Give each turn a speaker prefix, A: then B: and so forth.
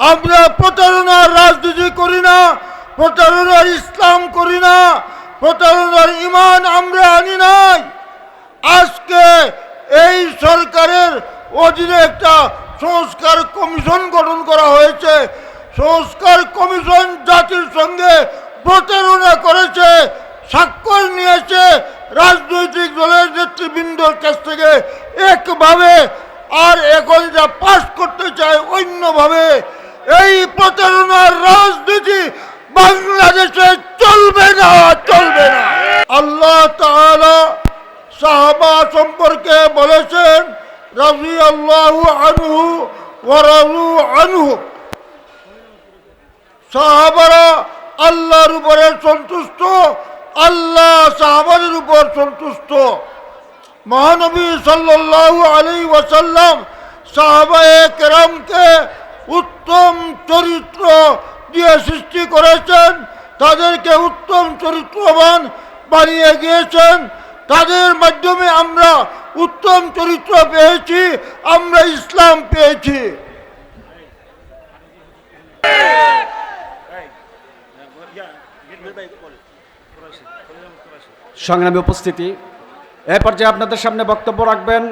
A: আমরা প্রতারণার রাজনীতি করি না প্রতারণার ইসলাম করি না, প্রতারণার ইমান আমরা আনি নাই। আজকে এই সরকারের অধীনে একটা সংস্কার কমিশন গঠন করা হয়েছে। সংস্কার কমিশন জাতির সঙ্গে প্রতারণা করেছে, স্বাক্ষর নিয়েছে রাজনৈতিক দলের নেতৃবৃন্দর কাছ থেকে। একভাবে আর এখন যা পাশ করতে চায় অন্যভাবে। এই প্রতারণার রাজনীতি বাংলাদেশে চলবে না চলবে না। আল্লাহ সাহাবা সম্পর্কে বলেছেন রাজি আল্লাহ আনহু ওরাজু আনহু। সাহাবারা আল্লাহর উপরে সন্তুষ্ট, আল্লাহ সাহাবাদের উপর সন্তুষ্ট। মহানবী সাল্লাল্লাহু আলী ওয়াসাল্লাম সাহাবায়ে কেরামকে উত্তম চরিত্র দিয়ে সৃষ্টি করেছেন। তাদেরকে উত্তম চরিত্রবান বানিয়ে গিয়েছেন তাদের মাধ্যমে আমরা উত্তম চরিত্র পেয়েছি, আমরা ইসলাম পেয়েছি।
B: সংগ্রামী উপস্থিতি, এ পর্যায়ে আপনাদের সামনে বক্তব্য রাখবেন